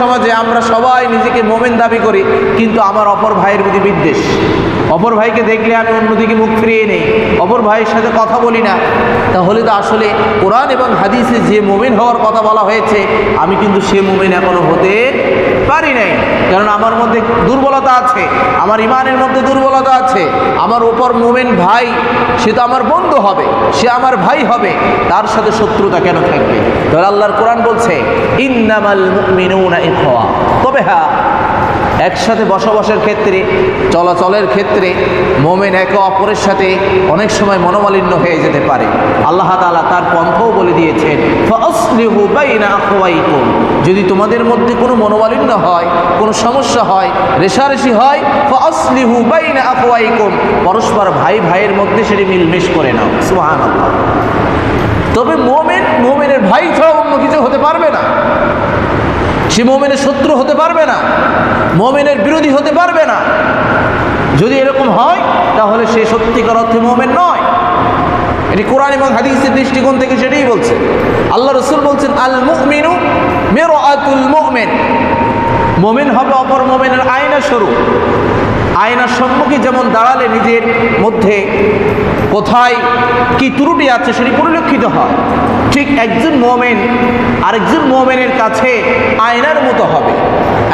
সমাজে আমরা সবাই নিজেকে মোমেন দাবি করি, কিন্তু আমার অপর ভাইয়ের প্রতি বিদ্বেষ। অপর ভাইকে দেখলে আমি অন্যদিকে মুখ ফিরিয়ে নেই। অপর ভাইয়ের সাথে কথা বলি না। তাহলে তো আসলে কোরআন এবং হাদিসে যে মোমেন হওয়ার কথা বলা হয়েছে, আমি কিন্তু সে মোমেন এখনও হতে পারি নাই। কারণ আমার মধ্যে দুর্বলতা আছে, আমার ইমানের মধ্যে দুর্বলতা আছে, আমার ওপর মোমেন ভাই, সে তো আমার বন্ধু হবে, সে আমার ভাই হবে, তার সাথে শত্রুতা কেন থাকবে? তাহলে আল্লাহর কোরআন বলছে, ইন্নামাল ইখওয়া। তবে হ্যাঁ একসাথে বসবাসের ক্ষেত্রে, চলাচলের ক্ষেত্রে মোমেন একে অপরের সাথে অনেক সময় মনোমালিন্য হয়ে যেতে পারে। আল্লাহ তাআলা তার পন্থাও বলে দিয়েছেন যদি তোমাদের মধ্যে কোনো মনোমালিন্য হয়, কোনো সমস্যা হয়, রেশারেশি হয় ফাসলিহু বাইনা আখওয়াইকুম। পরস্পর ভাই ভাইয়ের মধ্যে সেটি মিলমিশ করে নাও। সুবহানাল্লাহ। তবে মোমেন, মোমেনের ভাই ছাড়া অন্য কিছু হতে পারবে না। সে মোমেনের শত্রু হতে পারবে না। মোমেনের বিরোধী হতে পারবে না। যদি এরকম হয়, তাহলে সে সত্যিকার অর্থে মোমেন নয়। এটি কোরআন এবং হাদিসের দৃষ্টিকোণ থেকে সেটাই বলছে। আল্লাহ রসুল বলছেন আল মুমিনু মেরো আতুল মোমেন। মোমেন হবে অপর মোমেনের আয়না স্বরূপ। আয়নার সম্মুখে যেমন দাঁড়ালে নিজের মধ্যে কোথায় কি ত্রুটি আছে সেটি পরিলক্ষিত হয়। ঠিক একজন মোমেন আরেকজন মোমেনের কাছে আয়নার মতো হবে।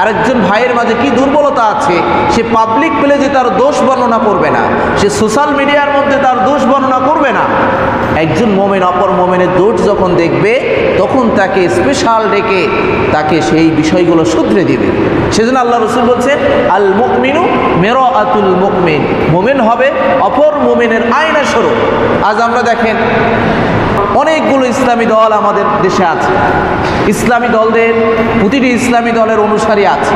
আরেকজন ভাইয়ের মাঝে কি দুর্বলতা আছে, সে পাবলিক প্লেজে তার দোষ বর্ণনা করবে না, সে সোশ্যাল মিডিয়ার মধ্যে তার দোষ বর্ণনা করবে না। একজন মোমেন অপর মোমেনের দোষ যখন দেখবে, তখন তাকে স্পেশাল ডেকে তাকে সেই বিষয়গুলো শুধরে দিবে। সেজন্য আল্লাহ রসুল বলছেন আল মুকমিনু মেরো আতুল মুকমিন মোমেন হবে অপর মোমেনের আয়না স্বরূপ আজ আমরা দেখেন অনেকগুলো ইসলামী দল আমাদের দেশে আছে। ইসলামী দলদের, প্রতিটি ইসলামী দলের অনুসারী আছে।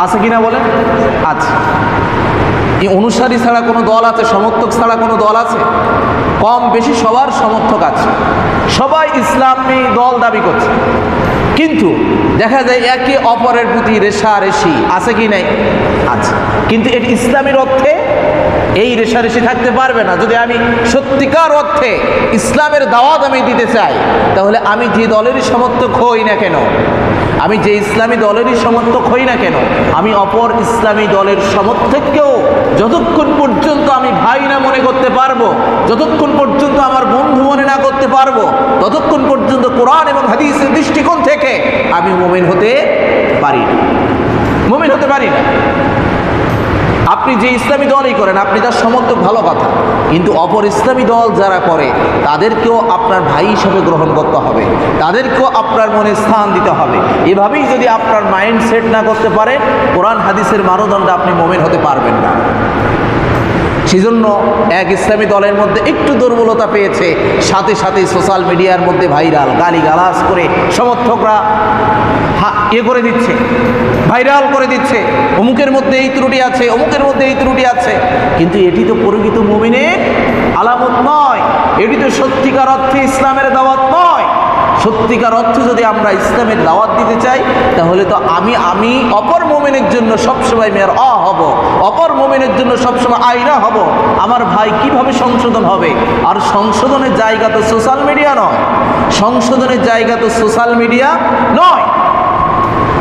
আছে কিনা বলেন? আছে। এই অনুসারী ছাড়া কোনো দল আছে, সমর্থক ছাড়া কোনো দল আছে? কম বেশি সবার সমর্থক আছে। সবাই ইসলামী দল দাবি করছে। কিন্তু দেখা যায় একে অপরের প্রতি রেশারেশি আছে কি নাই? আছে। কিন্তু এটি ইসলামের অর্থে এই রেশারেশি থাকতে পারবে না। যদি আমি সত্যিকার অর্থে ইসলামের দাওয়াত আমি দিতে চাই, তাহলে আমি যে দলেরই সমর্থক হই না কেন? আমি যে ইসলামী দলেরই সমর্থক হই না কেন? আমি অপর ইসলামী দলের সমর্থককেও যতক্ষণ পর্যন্ত আমি ভাই না মনে করতে পারব, যতক্ষণ পর্যন্ত আমার বন্ধু মনে না করতে পারব, ততক্ষণ পর্যন্ত কোরআন এবং হাদিসের দৃষ্টিকোণ থেকে আমি মোমেন হতে পারি না। মোমেন হতে পারি না। আপনি যে ইসলামী দলই করেন, আপনি তার সমর্থক ভালো কথা। কিন্তু অপর ইসলামী দল যারা করে, তাদেরকেও আপনার ভাই হিসাবে গ্রহণ করতে হবে। তাদেরকেও আপনার মনে স্থান দিতে হবে। এভাবেই যদি আপনার মাইন্ড সেট না করতে পারে, কোরআন, হাদিসের মানদণ্ড আপনি মোমেন হতে পারবেন না। সেজন্য এক ইসলামী দলের মধ্যে একটু দুর্বলতা পেয়েছে। সাথে সাথে সোশ্যাল মিডিয়ার মধ্যে ভাইরাল গালি গালাজ করে সমর্থকরা ইয়ে করে দিচ্ছে, ভাইরাল করে দিচ্ছে। অমুকের মধ্যে এই ত্রুটি আছে, অমুকের মধ্যে এই ত্রুটি আছে। কিন্তু এটি তো প্রকৃত মুমিনের আলামত নয়। এটি তো সত্যিকার অর্থে ইসলামের দাওয়াত নয়। সত্যিকার অর্থে যদি আমরা ইসলামের দাওয়াত দিতে চাই, তাহলে তো আমি আমি অপর মোমেনের জন্য সবসময় মেয়ের অ হব, অপর মোমেনের জন্য সবসময় আইনা হব। আমার ভাই কীভাবে সংশোধন হবে? আর সংশোধনের জায়গা তো সোশ্যাল মিডিয়া নয়। সংশোধনের জায়গা তো সোশ্যাল মিডিয়া নয়।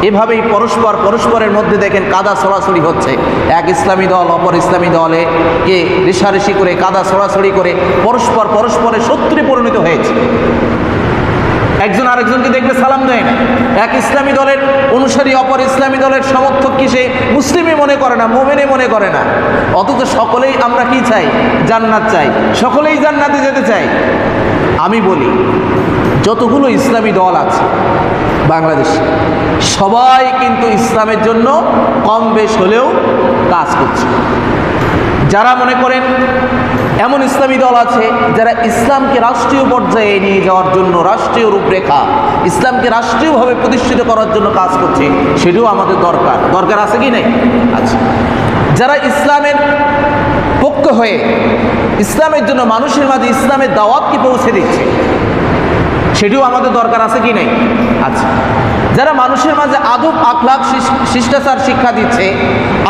এভাবেই পরস্পর, পরস্পরের মধ্যে দেখেন কাদা সরাসরি হচ্ছে। এক ইসলামী দল, অপর ইসলামী দলে কে রেশারেশি করে কাদা সরাসরি করে পরস্পর পরস্পরের শত্রু পরিণত হয়েছে। একজন আরেকজনকে দেখলে সালাম দেয় না। এক ইসলামী দলের অনুসারী, অপর ইসলামী দলের সমর্থক কি সে মুসলিমই মনে করে না, মোমেনে মনে করে না? অথচ সকলেই আমরা কি চাই? জান্নাত চাই। সকলেই জান্নাতে যেতে চাই। আমি বলি, যতগুলো ইসলামী দল আছে বাংলাদেশে, সবাই কিন্তু ইসলামের জন্য কম বেশ হলেও কাজ করছে। যারা মনে করেন এমন ইসলামী দল আছে, যারা ইসলামকে রাষ্ট্রীয় পর্যায়ে নিয়ে যাওয়ার জন্য রাষ্ট্রীয় রূপরেখা, ইসলামকে রাষ্ট্রীয়ভাবে প্রতিষ্ঠিত করার জন্য কাজ করছে, সেটিও আমাদের দরকার। দরকার আছে কি নেই? আচ্ছা যারা ইসলামের পক্ষ হয়ে, ইসলামের জন্য মানুষের মাঝে ইসলামের দাওয়াতকে পৌঁছে দিচ্ছে, সেটিও আমাদের দরকার আছে কি নেই? আচ্ছা যারা মানুষের মাঝে আদব আখলাক শিষ্টাচার শিক্ষা দিচ্ছে,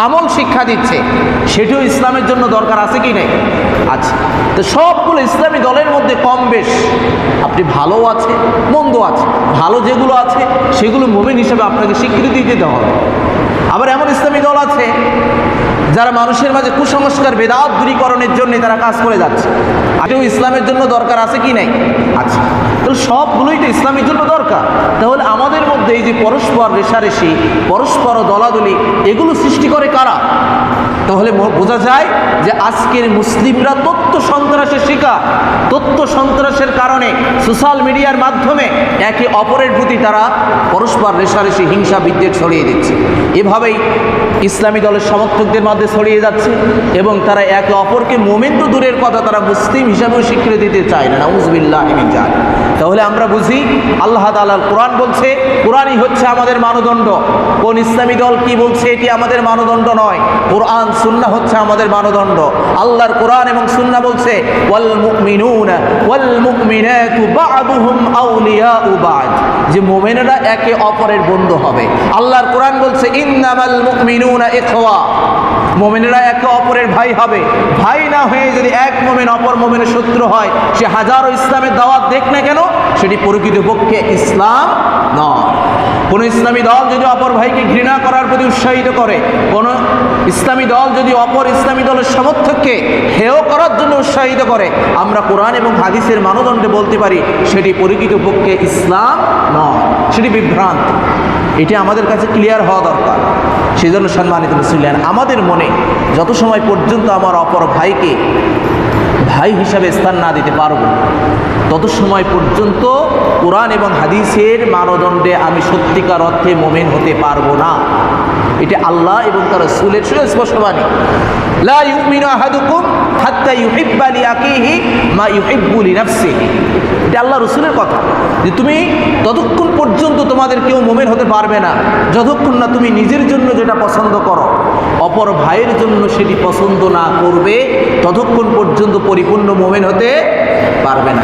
আমল শিক্ষা দিচ্ছে, সেটিও ইসলামের জন্য দরকার আছে কি নেই? আচ্ছা তো সবগুলো ইসলামী দলের মধ্যে কম বেশ। আপনি ভালো আছে মন্দ আছে। ভালো যেগুলো আছে, সেগুলো মুমিন হিসেবে আপনাকে স্বীকৃতি দিতে হবে। আবার এমন ইসলামী দল আছে, যারা মানুষের মাঝে কুসংস্কার, বেদাত দূরীকরণের জন্য তারা কাজ করে যাচ্ছে। আজও ইসলামের জন্য দরকার আছে কি নাই? আচ্ছা তো সবগুলোই তো ইসলামের জন্য দরকার। তাহলে মধ্যে এই যে পরস্পর রেশারেশি, পরস্পর দলাদলি, এগুলো সৃষ্টি করে কারা? তাহলে বোঝা যায় যে আজকের মুসলিমরা তথ্য সন্ত্রাসের শিকার। তথ্য সন্ত্রাসের কারণে সোশ্যাল মিডিয়ার মাধ্যমে একে অপরের প্রতি তারা পরস্পর রেশারেশি, হিংসা, বিদ্বেষ ছড়িয়ে দিচ্ছে। এভাবেই ইসলামী দলের সমর্থকদের মধ্যে ছড়িয়ে যাচ্ছে এবং তারা একে অপরকে মোমেন্ট দূরের কথা, তারা মুসলিম হিসাবেও স্বীকৃতি দিতে চায় না। নাউজবিল্লাহ যায় তাহলে আমরা বুঝি আল্লাহ তালার কোরআন বলছে, কোরআনই হচ্ছে আমাদের মানদণ্ড। কোন ইসলামী দল কি বলছে এটি আমাদের মানদণ্ড নয়। কোরআন, সুন্না হচ্ছে আমাদের মানদণ্ড। আল্লাহর কোরআন এবং সুন্না বলছে যে মুমিনেরা একে অপরের বন্ধু হবে। আল্লাহর কোরআন বলছে, ইন্নামাল মুমিনুনা ইখওয়া। মোমেনেরা একে অপরের ভাই হবে। ভাই না হয়ে যদি এক মোমেন অপর মোমেনের শত্রু হয়, সে হাজারো ইসলামের দাওয়াত দেখ না কেন? সেটি প্রকৃতপক্ষে ইসলাম নয়। কোনো ইসলামী দল যদি অপর ভাইকে ঘৃণা করার প্রতি উৎসাহিত করে, কোনো ইসলামী দল যদি অপর ইসলামী দলের সমর্থককে হেয় করার জন্য উৎসাহিত করে, আমরা কোরআন এবং হাদিসের মানদণ্ডে বলতে পারি, সেটি প্রকৃতপক্ষে ইসলাম নয়। সেটি বিভ্রান্ত। এটি আমাদের কাছে ক্লিয়ার হওয়া দরকার। সেই জন্য সম্মানিত মুসলিয়ান আমাদের মনে যত সময় পর্যন্ত আমার অপর ভাইকে ভাই হিসাবে স্থান না দিতে পারব, তত সময় পর্যন্ত কোরআন এবং হাদিসের মানদণ্ডে আমি সত্যিকার অর্থে মোমেন হতে পারব না। এটা আল্লাহ এবং তার রসুলের সুস্পষ্ট বাণী। লা হাত্তা ইউহিব্বা লিআকিহি মা ইউহিব্বু লিনাফসিহি। এটা আল্লাহ রসুলের কথা, যে তুমি ততক্ষণ পর্যন্ত তোমাদের কেউ মোমেন হতে পারবে না, যতক্ষণ না তুমি নিজের জন্য যেটা পছন্দ করো, অপর ভাইয়ের জন্য সেটি পছন্দ না করবে, ততক্ষণ পর্যন্ত পরিপূর্ণ মোমেন হতে পারবে না।